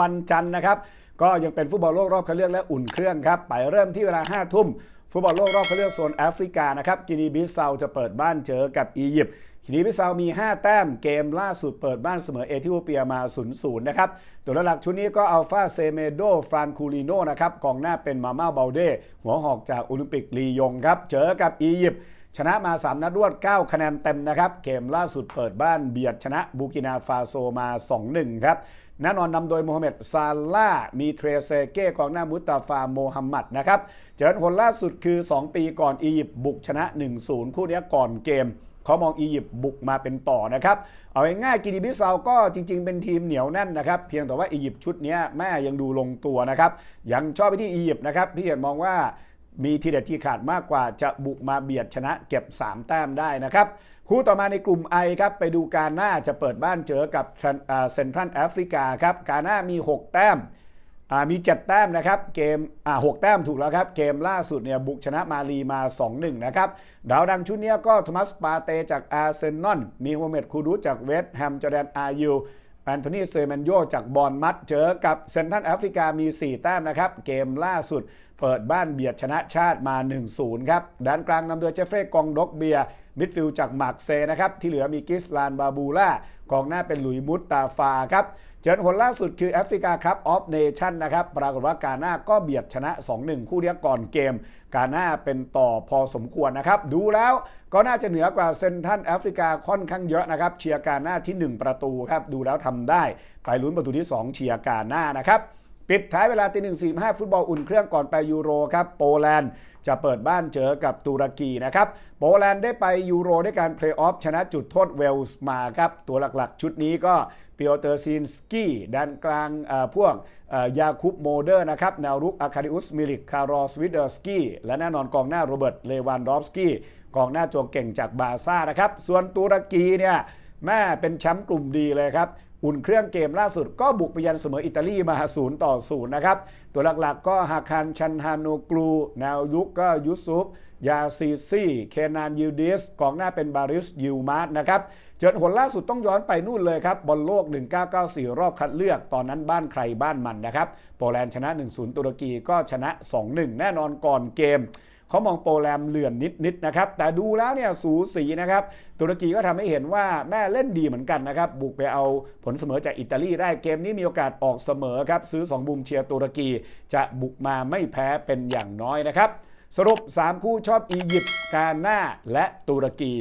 วันจันทร์นะครับ ก็ยังเป็นฟุตบอลโลกรอบคัดเลือกและอุ่นเครื่องครับ ไปเริ่มที่เวลา 5 ทุ่ม ฟุตบอลโลกรอบคัดเลือกโซนแอฟริกานะครับ กินีบิสเซาจะเปิดบ้านเจอกับอียิปต์ กินีบิสเซามี 5 แต้ม เกมล่าสุดเปิดบ้านเสมอเอธิโอเปียมา0-0นะครับ ตัวหลักชุดนี้ก็อัลฟาเซเมโด ฟรานคูลิโนนะครับ กองหน้าเป็นมาม่าเบลเด หัวหอกจากโอลิมปิกลียงครับ เจอกับอียิปต์ ชนะมา 3 นัดรวด 9 คะแนนเต็มนะครับ เกมล่าสุดเปิดบ้านเบียดชนะบูกินาฟาโซมา 2-1 ครับแน่นอนนำโดยโมฮัมเหม็ดซาลามีเทรเซเก้กองหน้ามุตตาฟาโมฮัมหมัดนะครับ เจอผลล่าสุดคือ 2 ปีก่อนอียิปต์บุกชนะ 1-0 คู่นี้ก่อนเกมเขามองอียิปต์บุกมาเป็นต่อนะครับ เอาง่ายๆกินีบิสเซาก็จริง ๆ เป็นทีมเหนียวแน่นนะครับ เพียงแต่ว่าอียิปต์ชุดนี้แม่ยังดูลงตัวนะครับ ยังชอบไปที่อียิปต์นะครับพี่เอกมองว่า มีทีเด็ดที่ขาดมากกว่าจะบุกมาเบียดชนะเก็บ 3 แต้มได้นะครับ คู่ต่อมาในกลุ่ม I ครับไปดูการหน้าจะเปิดบ้านเจอกับเซนทรัลแอฟริกาครับการหน้ามี 6 แต้มมี 7 แต้มนะครับเกมอ่า6แต้มถูกแล้วครับ เกมล่าสุดเนี่ยบุกชนะมาลีมา 2-1 นะครับดาวดังชุดนี้ก็โทมัสปาเตจากอาร์เซนอลมีโฮเมดคูรุจากเวสต์แฮมจอร์แดนอายู แอนโทนีเซเมนโยจากบอลมัดเจอกับเซนทันแอฟริกามี 4 แต้มนะครับ เกมล่าสุดเปิดบ้านเบียดชนะชาติมา 1-0 ครับด้านกลางนำโดยเจฟเฟรกองดกเบียมิดฟิลด์จากมาร์กเซนะครับ ที่เหลือมีกิสลานบาบูล่ากองหน้าเป็นหลุยมุตตาฟาครับ เจอผลล่าสุดคือแอฟริกาครับออฟเนชั่นนะครับปรากฏว่ากาหน้าก็เบียดชนะ 2-1 คู่เดียวก่อนเกม กาหน้าเป็นต่อพอสมควรนะครับ ดูแล้วก็น่าจะเหนือกว่าเซนทันแอฟริกาค่อนข้างเยอะนะครับ เชียร์กาหน้าที่ 1 ประตูครับ ดูแล้วทำได้ ไปลุ้นประตูที่ 2 เชียร์กาหน้านะครับ ปิดท้ายเวลาตีหนึ่งสี่ห้าฟุตบอลอุ่นเครื่องก่อนไปยูโรครับโปแลนด์จะเปิดบ้านเจอกับตุรกีนะครับโปแลนด์ได้ไปยูโรด้วยการเพลย์ออฟชนะจุดโทษเวลส์มาครับ ตัวหลักๆ ชุดนี้ก็เปียเตอร์ซินสกี้ด้านกลางพวกยาคุปโมเดอร์นะครับแนวรุกอาคาดิอุสมิลิกคารอสวิเดอร์สกี้และแน่นอนกองหน้าโรเบิร์ตเลวานดอฟสกี้กองหน้าตัวเก่งจากบาซ่านะครับ ส่วนตุรกีเนี่ยแม่เป็นแชมป์กลุ่มดีเลยครับ อุ่นเครื่องเกมล่าสุดก็บุกไปยันเสมออิตาลีมา0ต่อ0นะครับ ตัวหลักๆก็ฮาคันชันฮานูกลูแนวยุกก็ยุซุปยาซีซี่ เคนานยูดิสกองหน้าเป็นบาริสยูมาร์นะครับ เจอผลล่าสุดต้องย้อนไปนู่นเลยครับ บอลโลก 1994 รอบคัดเลือกตอนนั้นบ้านใครบ้านมันนะครับ โปแลนด์ชนะ 1-0 ตุรกีก็ชนะ 2-1 แน่นอนก่อนเกม เขามองโปรแลนด์เลื่อนนิดๆนะครับ แต่ดูแล้วเนี่ยสูสีนะครับ ตุรกีก็ทำให้เห็นว่าแม่เล่นดีเหมือนกันนะครับ บุกไปเอาผลเสมอจากอิตาลีได้เกมนี้มีโอกาสออกเสมอครับ ซื้อ 2 บุมเชียร์ตุรกี จะบุกมาไม่แพ้เป็นอย่างน้อยนะครับ สรุป 3 คู่ชอบอียิปต์กาหน้าและตุรกี